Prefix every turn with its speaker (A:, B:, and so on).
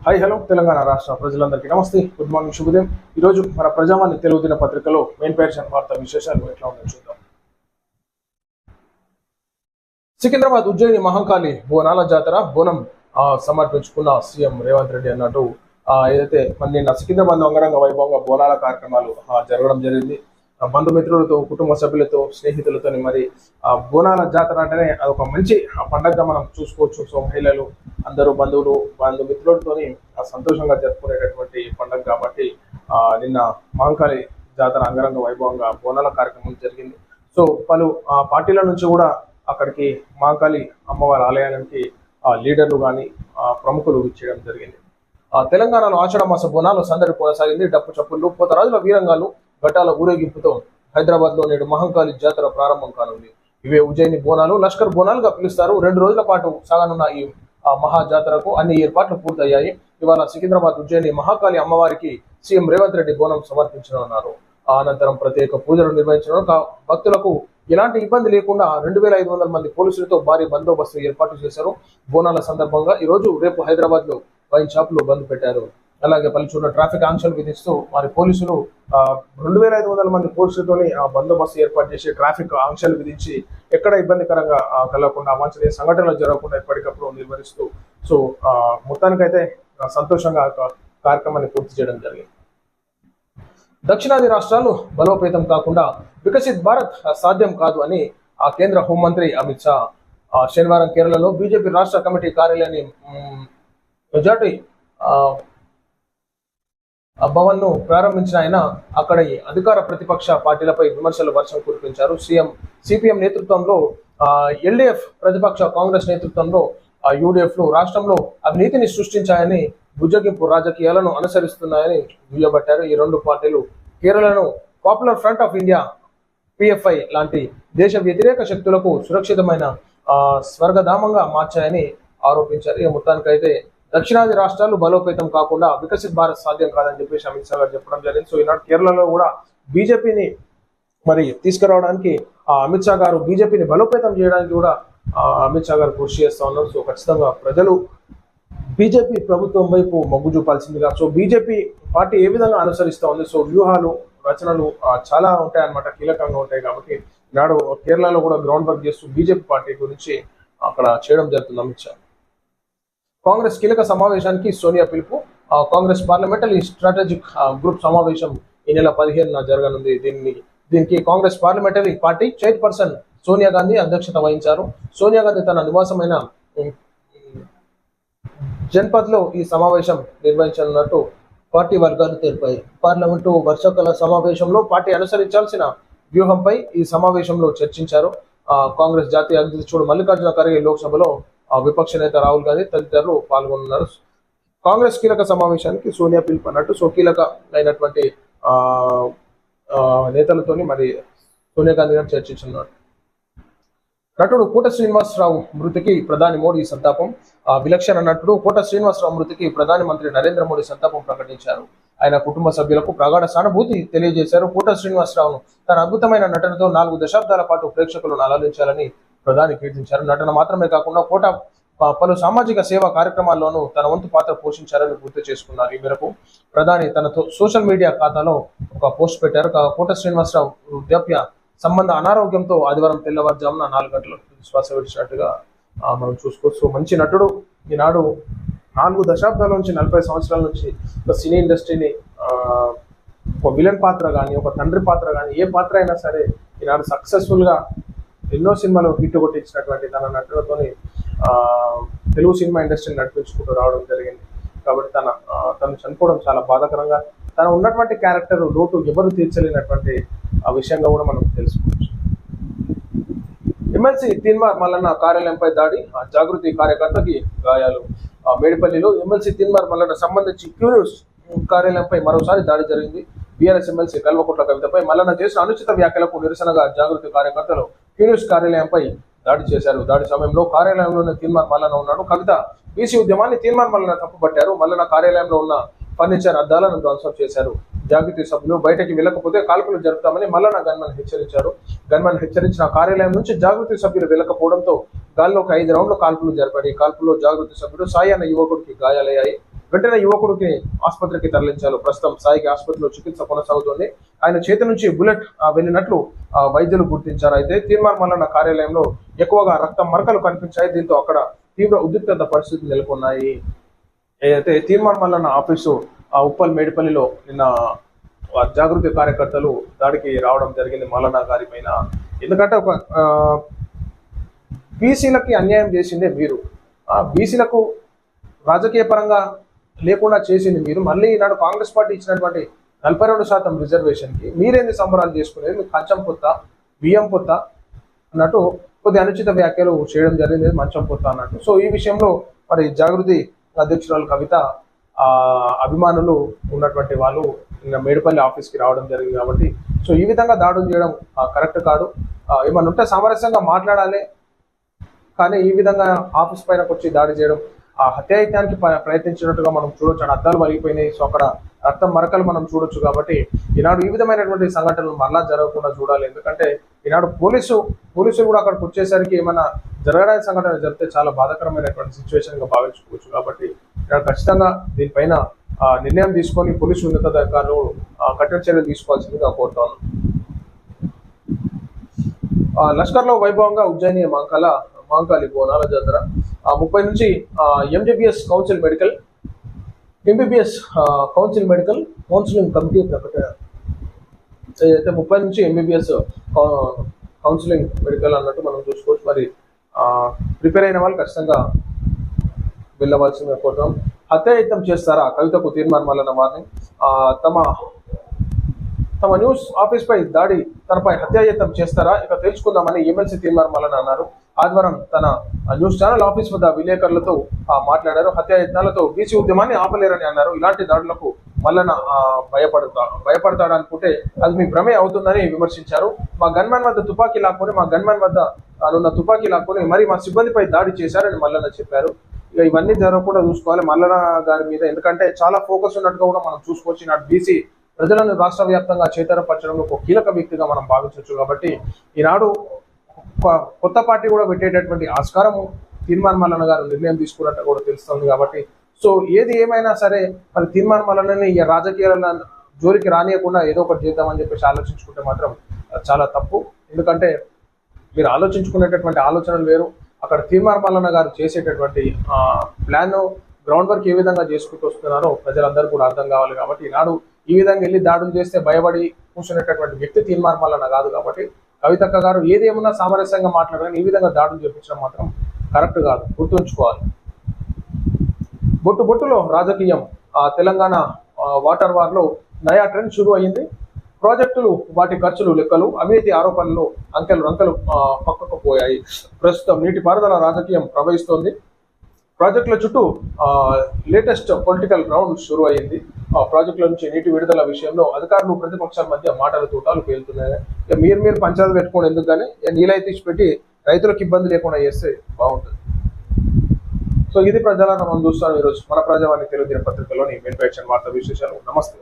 A: Hi hello Telangana రాష్ట్ర ప్రజలందరికీ నమస్తే. గుడ్ మార్నింగ్ శుభోదయం. ఈరోజు మన ప్రజావాణి తెలుగు దిన పత్రికలో మెయిన్ పేర్షన్ వార్తా విశేషాలు ఎట్లా ఉందో చూద్దాం. సికింద్రాబాద్ ఉజ్జయిని మహంకాళి బోనాల జాతర బోనం ఆ, సమర్పించుకున్న సీఎం రేవంత్ రెడ్డి అన్నట్టు ఏదైతే మన నిన్న సికింద్రాబాద్ అంగరంగ వైభవంగా బోనాల కార్యక్రమాలు జరగడం జరిగింది. బంధుమిత్రులతో కుటుంబ సభ్యులతో స్నేహితులతో మరి ఆ బోనాల జాతర అంటేనే అదొక మంచి ఆ పండగగా మనం చూసుకోవచ్చు. సో మహిళలు అందరూ బంధువులు బంధుమిత్రులతోని ఆ సంతోషంగా జరుపుకునేటటువంటి పండగ కాబట్టి ఆ, నిన్న మహంకాళి జాతర అంగరంగ వైభవంగా బోనాల కార్యక్రమం జరిగింది. సో పలు ఆ, పార్టీల నుంచి కూడా అక్కడికి మహంకాళి అమ్మవారి ఆలయానికి ఆ, లీడర్లు కానీ ప్రముఖులు ఇచ్చేయడం జరిగింది. ఆ, తెలంగాణలో ఆషాఢ మాస బోనాలు సందడి కొనసాగింది. డప్పు చప్పుళ్ళు పోతరాజుల వీరంగాలు ఘటాల ఊరేగింపుతో హైదరాబాద్లో నేడు మహంకాళి జాతర ప్రారంభం కానుంది. ఇవే ఉజ్జయిని బోనాలు లష్కర్ బోనాలుగా పిలుస్తారు. రెండు రోజుల పాటు సాగనున్న ఈ మహా జాతరకు అన్ని ఏర్పాట్లు పూర్తయ్యాయి. ఇవాళ సికింద్రాబాద్ ఉజ్జయిని మహాకాళి అమ్మవారికి సీఎం రేవంత్ రెడ్డి బోనం సమర్పించనున్నారు. ఆ అనంతరం ప్రత్యేక పూజలు నిర్వహించడం భక్తులకు ఎలాంటి ఇబ్బంది లేకుండా రెండు వేల ఐదు వందల మంది పోలీసులతో భారీ బందోబస్తు ఏర్పాటు చేశారు. బోనాల సందర్భంగా ఈ రోజు రేపు హైదరాబాద్లో వైన్ షాపులు బంద్ పెట్టారు. అలాగే పలుచూరులో ట్రాఫిక్ ఆంక్షలు విధిస్తూ మరి పోలీసులు రెండు వేల ఐదు వందల మంది పోలీసులతోని ఆ బందోబస్తు ఏర్పాటు చేసి ట్రాఫిక్ ఆంక్షలు విధించి ఎక్కడ ఇబ్బందికరంగా కలగకుండా అవాంఛనీయ సంఘటనలు జరగకుండా ఎప్పటికప్పుడు నిర్వహిస్తూ సో ఆ, మొత్తానికైతే సంతోషంగా కార్యక్రమాన్ని పూర్తి చేయడం జరిగింది. దక్షిణాది రాష్ట్రాలు బలోపేతం కాకుండా వికసిత్ భారత్ సాధ్యం కాదు అని ఆ కేంద్ర హోంమంత్రి అమిత్ షా ఆ, శనివారం కేరళలో బీజేపీ రాష్ట్ర కమిటీ కార్యాలయాన్ని మెజార్టీ భవన్ను ప్రారంభించిన ఆయన అక్కడ ఈ అధికార ప్రతిపక్ష పార్టీలపై విమర్శలు వర్షం కురిపించారు. సీఎం సిపిఎం నేతృత్వంలో ఎల్డీఎఫ్ ప్రతిపక్ష కాంగ్రెస్ నేతృత్వంలో యూడిఎఫ్లు రాష్ట్రంలో అవినీతిని సృష్టించాయని బుజ్జగింపు రాజకీయాలను అనుసరిస్తున్నాయని దుయ్యబట్టారు. ఈ రెండు పార్టీలు కేరళను Popular Front of India PFI లాంటి దేశ వ్యతిరేక శక్తులకు సురక్షితమైన స్వర్గధామంగా మార్చాయని ఆరోపించారు. ఈ మొత్తానికైతే దక్షిణాది రాష్ట్రాలు బలోపేతం కాకుండా వికసిత్ భారత్ సాధ్యం కాదని చెప్పేసి అమిత్ షా గారు చెప్పడం జరిగింది. సో ఈనాడు కేరళలో కూడా బీజేపీని మరి తీసుకురావడానికి ఆ అమిత్ షా గారు బీజేపీని బలోపేతం చేయడానికి కూడా అమిత్ షా గారు కృషి చేస్తూ ఉన్నారు. సో ఖచ్చితంగా ప్రజలు బీజేపీ ప్రభుత్వం వైపు మొగ్గు చూపాల్సిందిగా సో బీజేపీ పార్టీ ఏ విధంగా అనుసరిస్తూ ఉంది? సో వ్యూహాలు రచనలు చాలా ఉంటాయన్నమాట కీలకంగా ఉంటాయి కాబట్టి నాడు కేరళలో కూడా గ్రౌండ్ వర్క్ చేస్తూ బీజేపీ పార్టీ గురించి అక్కడ చేయడం జరుగుతుంది అమిత్ షా. కాంగ్రెస్ కీలక సమావేశానికి సోనియా పిలుపు. కాంగ్రెస్ పార్లమెంటరీ స్ట్రాటజిక్ గ్రూప్ సమావేశం ఈ నెల పదిహేనున జరగనుంది. దీన్ని దీనికి Congress parliamentary party chairperson Sonia Gandhi అధ్యక్షత వహించారు. సోనియా గాంధీ తన నివాసమైన జన్పద్లో ఈ సమావేశం నిర్వహించనున్నట్టు పార్టీ వర్గాలు తెలిపాయి. పార్లమెంటు వర్షాకాల సమావేశంలో పార్టీ అనుసరించాల్సిన వ్యూహంపై ఈ సమావేశంలో చర్చించారు. కాంగ్రెస్ జాతీయ అధ్యక్షుడు మల్లికార్జున ఖర్గే లోక్సభలో విపక్ష నేత రాహుల్ గాంధీ తదితరులు పాల్గొన్నారు కాంగ్రెస్ కీలక సమావేశానికి సోనియా పిలుపు అన్నట్టు సో కీలక అయినటువంటి ఆ, నేతలతోని మరి సోనియా గాంధీ గారు చర్చించున్నారు నటుడు కోట శ్రీనివాసరావు మృతికి ప్రధాని మోడీ సంతాపం. ఆ విలక్షణ నటుడు కోట శ్రీనివాసరావు మృతికి ప్రధాని మంత్రి నరేంద్ర మోడీ సంతాపం ప్రకటించారు. ఆయన కుటుంబ సభ్యులకు ప్రగాఢ సానుభూతి తెలియజేశారు. కోట శ్రీనివాసరావును తన అద్భుతమైన నటనతో నాలుగు దశాబ్దాల పాటు ప్రేక్షకులను అలరించాలని ప్రధాని కీర్తించారు. నటన మాత్రమే కాకుండా కోట పలు సామాజిక సేవా కార్యక్రమాల్లోనూ తన వంతు పాత్ర పోషించారని గుర్తు చేసుకున్నారు. ఈ మేరకు ప్రధాని తన సోషల్ మీడియా ఖాతాలో ఒక పోస్ట్ పెట్టారు. కోట శ్రీనివాసరావు వృద్ధాప్య సంబంధ అనారోగ్యంతో ఆదివారం తెల్లవారుజామున నాలుగు గంటలకు శ్వాస విడిచినట్టుగా మనం చూసుకోవచ్చు. మంచి నటుడు. ఈనాడు నాలుగు దశాబ్దాల నుంచి నలభై సంవత్సరాల నుంచి ఒక సినీ ఇండస్ట్రీని ఒక విలన్ పాత్ర కానీ ఒక తండ్రి పాత్ర కానీ ఏ పాత్ర అయినా సరే ఈనాడు సక్సెస్ఫుల్గా ఎన్నో సినిమాలు హిట్ కొట్టించినటువంటి తన నటులతోని తెలుగు సినిమా ఇండస్ట్రీని నడిపించుకుంటూ రావడం జరిగింది. కాబట్టి తన తను చనిపోవడం చాలా బాధాకరంగా తన ఉన్నటువంటి క్యారెక్టర్ లోటు ఎవరు తీర్చలేనటువంటి ఆ విషయంగా కూడా మనం తెలుసుకోవచ్చు. ఎమ్మెల్సీ తిన్మార్ మల్లన్న కార్యాలయంపై దాడి ఆ జాగృతి కార్యకర్తకి గాయాలు. మేడిపల్లిలో ఎమ్మెల్సీ తిన్మార్ మల్లన్న సంబంధించి క్యూరియస్ కార్యాలయంపై మరోసారి దాడి జరిగింది. బీఆర్ఎస్ ఎమ్మెల్సీ కల్వకుట్ల కవితపై మల్లన్న చేసిన అనుచిత వ్యాఖ్యలకు నిరసనగా జాగృతి కార్యకర్తలు క్యూరియస్ కార్యాలయంపై దాడి చేశారు. దాడి సమయంలో కార్యాలయంలోనే తీర్మాన్ మల్లన ఉన్నాడు. కవిత బీసీ ఉద్యమాన్ని తీర్మాన్ మల్లన తప్పుపట్టారు. మల్లన కార్యాలయంలో ఉన్న ఫర్నిచర్ అద్దాలను ధ్వంసం చేశారు. జాగృతి సభ్యులు బయటకి వెళ్ళకపోతే కాల్పులు జరుపుతామని మల్లన గన్మన్ హెచ్చరించారు. గన్మన్ హెచ్చరించిన కార్యాలయం నుంచి జాగృతి సభ్యులు వెళ్ళకపోవడంతో గాల్లోకి ఐదు రౌండ్లు కాల్పులు జరిపాడు ఈ కాల్పుల్లో జాగృతి సభ్యుడు సాయి అన్న యువకుడికి గాయాలయ్యాయి. వెంటనే యువకుడికి ఆసుపత్రికి తరలించారు. ప్రస్తుతం సాయికి ఆసుపత్రిలో చికిత్స కొనసాగుతోంది. ఆయన చేతి నుంచి బుల్లెట్ వెళ్ళినట్లు ఆ, వైద్యులు గుర్తించారు. అయితే తీర్మార్ మల్లన్న కార్యాలయంలో ఎక్కువగా రక్తం మరకలు కనిపించాయి. దీంతో అక్కడ తీవ్ర ఉద్రిక్తత పరిస్థితులు నెలకొన్నాయి. అయితే తీర్మార్ మల్లన్న ఆఫీసు ఆ ఉప్పల్ మేడిపల్లిలో నిన్న జాగృతి కార్యకర్తలు దాడికి రావడం జరిగింది మల్లన్న గారి పైన. ఎందుకంటే ఒక బీసీలకి అన్యాయం చేసిందే మీరు బీసీలకు రాజకీయ పరంగా లేకుండా చేసింది మీరు. మళ్ళీ ఈనాడు కాంగ్రెస్ పార్టీ ఇచ్చినటువంటి నలభై రెండు శాతం రిజర్వేషన్కి మీరేంది సంబరాలు చేసుకునేది? మీకు కంచం పొత్త బియ్యం పొత్త అన్నట్టు కొద్ది అనుచిత వ్యాఖ్యలు చేయడం జరిగింది మంచం పొత్త అన్నట్టు. సో ఈ విషయంలో మరి జాగృతి అధ్యక్షురాలు కవిత అభిమానులు ఉన్నటువంటి వాళ్ళు ఇంకా మేడిపల్లి ఆఫీస్కి రావడం జరిగింది కాబట్టి. సో ఈ విధంగా దాడులు చేయడం కరెక్ట్ కాదు. ఏమన్నా ఉంటే సామరస్యంగా మాట్లాడాలి. కానీ ఈ విధంగా ఆఫీస్ పైన వచ్చి దాడి చేయడం ఆ హత్యాయత్నానికి ప్రయత్నించినట్టుగా మనం చూడొచ్చు. అక్కడ అద్దాలు వలిగిపోయినాయి సో అక్కడ రక్తం మరకలు మనం చూడొచ్చు కాబట్టి ఈనాడు ఈ విధమైనటువంటి సంఘటనలు మళ్ళా జరగకుండా చూడాలి. ఎందుకంటే ఈనాడు పోలీసు పోలీసులు కూడా అక్కడికి వచ్చేసరికి ఏమైనా జరగడానికి సంఘటన జరిగితే చాలా బాధాకరమైనటువంటి సిచ్యువేషన్గా భావించుకోవచ్చు కాబట్టి ఈనాడు ఖచ్చితంగా దీనిపైన ఆ, నిర్ణయం తీసుకొని పోలీసు ఉన్నతాధికారులు కఠిన చర్యలు తీసుకోవాల్సిందిగా కోరుతాను ఆ, లష్కర్లో వైభవంగా ఉజ్జయిని మంకల మహంకాళి బోనాల జాతర. ముప్పై నుంచి MBBS council medical MBBS council medical counselling committee ప్రకటన. ఏదైతే ముప్పై నుంచి ఎంబీబీఎస్ కౌన్సిలింగ్ మెడికల్ అన్నట్టు మనం చూసుకోవచ్చు మరి ప్రిపేర్ అయిన వాళ్ళు ఖచ్చితంగా వెళ్ళవలసిందిగా కోరుతాం హత్యాయత్నం చేస్తారా? కవితకు తీర్మానం వారిని. తమ తమ న్యూస్ ఆఫీస్ పై దాడి తనపై హత్యాయత్నం చేస్తారా? ఇక తెలుసుకుందామని ఎమ్మెల్సీ తీర్మానం మల్లన్న అన్నారు. ఆదివారం తన న్యూస్ ఛానల్ ఆఫీస్ వద్ద విలేకరులతో మాట్లాడారు. హత్యాయత్నాలతో బీసీ ఉద్యమాన్ని ఆపలేరని అన్నారు. ఇలాంటి దాడులకు మల్లన భయపడతా భయపడతాడు అనుకుంటే అది మీ భ్రమే అవుతుందని విమర్శించారు. మా గన్మ్యాన్ వద్ద తుపాకీ లాక్కొని మా గన్మ్యాన్ వద్ద ఉన్న తుపాకీ లాక్కొని మరి మా సిబ్బందిపై దాడి చేశారని మల్లన్న చెప్పారు. ఇక ఇవన్నీ జరగకుండా చూసుకోవాలి. మల్లన్న గారి మీద ఎందుకంటే చాలా ఫోకస్ ఉన్నట్టుగా కూడా మనం చూసుకోవచ్చు. నాటి బీసీ ప్రజలను రాష్ట్ర వ్యాప్తంగా చేతరపరచడంలో ఒక కీలక వ్యక్తిగా మనం భావించవచ్చు. కాబట్టి ఈనాడు ఒక కొత్త పార్టీ కూడా పెట్టేటటువంటి ఆస్కారం తీర్మాన్ మల్లన్న గారు నిర్ణయం తీసుకున్నట్టు కూడా తెలుస్తుంది కాబట్టి సో ఏది ఏమైనా సరే మరి తీర్మాన్ మల్లన్నని ఈ రాజకీయాల జోలికి రానియకుండా ఏదో ఒకటి చేద్దామని చెప్పేసి ఆలోచించుకుంటే మాత్రం చాలా తప్పు. ఎందుకంటే మీరు ఆలోచించుకునేటటువంటి ఆలోచనలు వేరు. అక్కడ తీర్మాన్ మల్లన్న గారు చేసేటటువంటి ప్లాన్ గ్రౌండ్ వర్క్ ఏ విధంగా చేసుకుంటూ వస్తున్నారో ప్రజలందరూ కూడా అర్థం కావాలి కాబట్టి ఈనాడు ఈ విధంగా వెళ్ళి దాడులు చేస్తే భయపడి కూర్చునేటటువంటి వ్యక్తి తీర్మార్ కాదు కాబట్టి కవితక్క గారు ఏదేమన్నా సామరస్యంగా మాట్లాడాలని ఈ విధంగా దాడులు చేపించడం మాత్రం కరెక్ట్ కాదు. గుర్తుంచుకోవాలి. బొట్టు బొట్టులో రాజకీయం ఆ తెలంగాణ వాటర్ వార్లో నయా ట్రెండ్ షురూ అయింది ప్రాజెక్టులు వాటి ఖర్చులు లెక్కలు అవినీతి ఆరోపణలు అంకెలు రంకెలు పక్కకు పోయాయి. ప్రస్తుతం నీటిపారుదల రాజకీయం ప్రవహిస్తోంది. ప్రాజెక్టుల చుట్టూ లేటెస్ట్ పొలిటికల్ రౌండ్ షురు అయింది ఆ ప్రాజెక్టుల నుంచి నీటి విడుదల విషయంలో అధికారులు ప్రతిపక్షాల మధ్య మాటల తూటాలు పేలుతున్నాయి. ఇక మీరు మీరు పంచాయతీ పెట్టుకోండి ఎందుకు కానీ నీలై తీసి పెట్టి రైతులకు ఇబ్బంది లేకుండా చేస్తే బాగుంటుంది. సో ఇది ప్రజలను మనం చూస్తాం ఈరోజు. మన ప్రజావాణి తెలుగు దినపత్రికలోని మెయిన్ వార్తా విశేషాలు. నమస్తే.